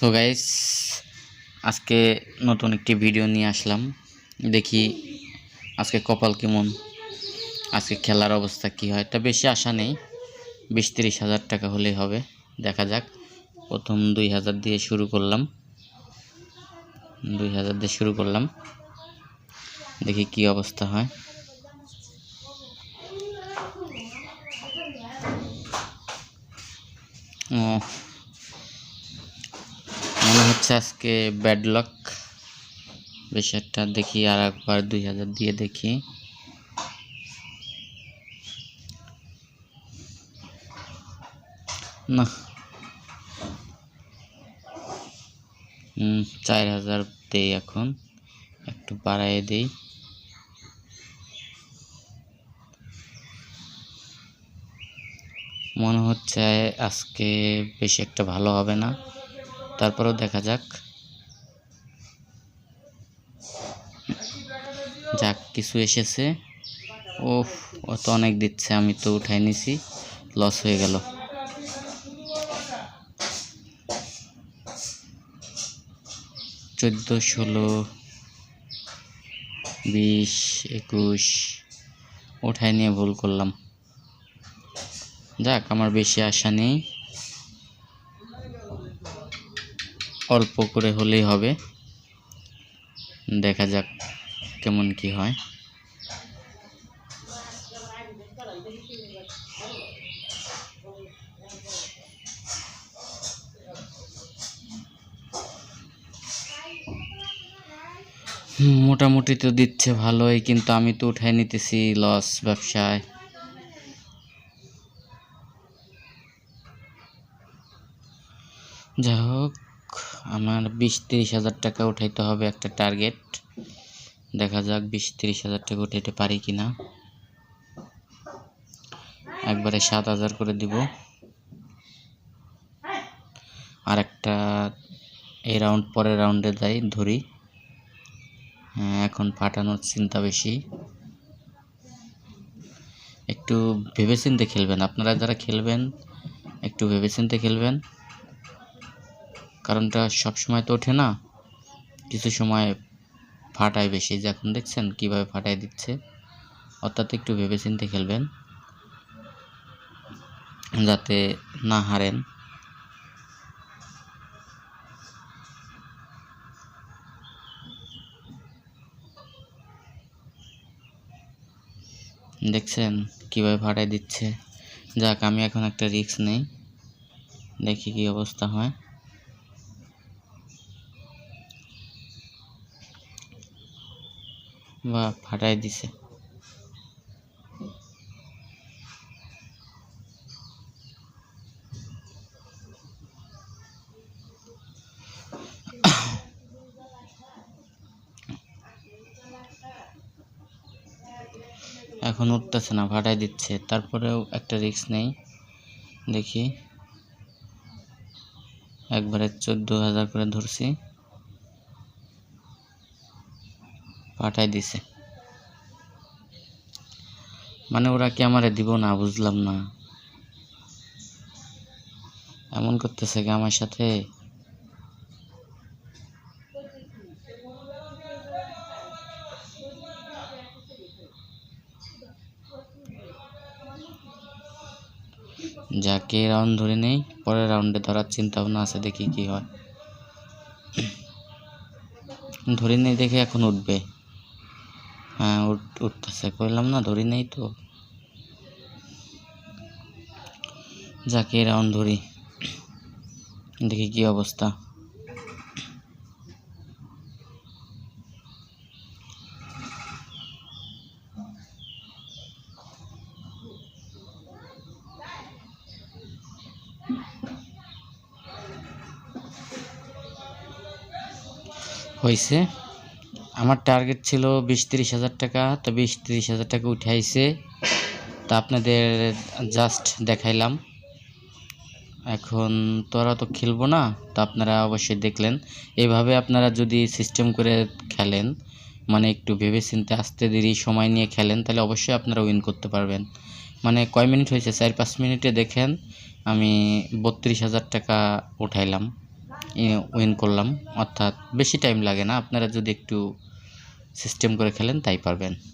তো গাইস আজকে নতুন একটি ভিডিও নিয়ে আসলাম। দেখি আজকে কপাল কেমন, আজকে খেলার অবস্থা কি হয়। তা বেশি আশা নেই, বিশ তিরিশ হাজার টাকা হলেই হবে, দেখা যাক। প্রথম দুই হাজার দিয়ে শুরু করলাম। দুই হাজার দিয়ে শুরু করলাম। দেখি কি অবস্থা হয়। ও হচ্ছে আজকে ব্যাড লক বেশ একটা দেখি আর একবার দুই হাজার দিয়ে দেখি। না। চার হাজার দেই এখন। একটু বাড়াই দেই। মনে হচ্ছে আজকে বেশি একটা ভালো হবে না। তারপরেও দেখা যাক। যাক, কিছু এসেছে। ও ও তো অনেক দিচ্ছে, আমি তো উঠাই নিছি। লস হয়ে গেল। চোদ্দ, ষোলো, বিশ, একুশ, উঠাই নিয়ে ভুল করলাম। যাক, আমার বেশি আশা নেই। অল্প করে হলেই হবে। দেখা যাক কেমন কি হয়। মোটামুটি তো দিচ্ছে ভালোই, কিন্তু আমি তো উঠাই নিতেছি লস ব্যবসায়। যাই হোক আমার বিশ তিরিশ হাজার টাকা উঠাইতে হবে একটা টার্গেট দেখা যাক বিশ তিরিশ হাজার টাকা উঠাইতে পারি কি না একবারে সাত হাজার করে দিব। আর একটা এই রাউন্ড পরের রাউন্ডে যাই, ধরি। হ্যাঁ এখন ফাটানোর চিন্তা বেশি। একটু ভেবেচিন্তে খেলবেন। আপনারা যারা খেলবেন, একটু ভেবেচিন্তে খেলবেন। কারণটা সব সময় তো ওঠে না। কিছু সময় ফাটায় বেশি, যে এখন দেখছেন কীভাবে ফাটায় দিচ্ছে। অর্থাৎ একটু ভেবেচিন্তে খেলবেন, যাতে না হারেন। দেখছেন কীভাবে ফাটায় দিচ্ছে। যাক, আমি এখন একটা রিস্ক নেই। দেখি কি অবস্থা হয়। বা ফাটাই দিছে। এখন উঠতেছে না, ফাটাই দিচ্ছে। তারপরেও একটা রিস্ক নেই। দেখি। একবারে চোদ্দ হাজার করে ধরছি। পাঠাই দিছে। মানে ওরা কি আমারে দিব না? বুঝলাম না। এমন করতেছে কি আমার সাথে? যাকে রাউন্ড ধরে নেই। পরের রাউন্ডে ধরার চিন্তা ভাবনা আছে, দেখি কি হয়। ধরে নেই দেখে এখন উঠবে। হ্যাঁ উঠ, উঠতেছে, কইলাম না ধরি নেই তো। যাকে রাউন্ড ধরি। দেখি কি অবস্থা। হয়েছে আমার টার্গেট ছিল বিশ তিরিশ হাজার টাকা, তো বিশ তিরিশ হাজার টাকা উঠাইছে। তা আপনাদের জাস্ট দেখাইলাম। এখন তোরা তো খেলব না, তো আপনারা অবশ্যই দেখলেন। এভাবে আপনারা যদি সিস্টেম করে খেলেন মানে একটু ভেবে চিন্তে আস্তে দেরি সময় নিয়ে খেলেন, তাহলে অবশ্যই আপনারা উইন করতে পারবেন। মানে কয় মিনিট হয়েছে? চার পাঁচ মিনিটে দেখেন, আমি বত্রিশ হাজার টাকা উঠাইলাম। উইন করলাম। অর্থাৎ বেশি টাইম লাগে না। আপনারা যদি একটু সিস্টেম করে খেলেন, তাই পারবেন।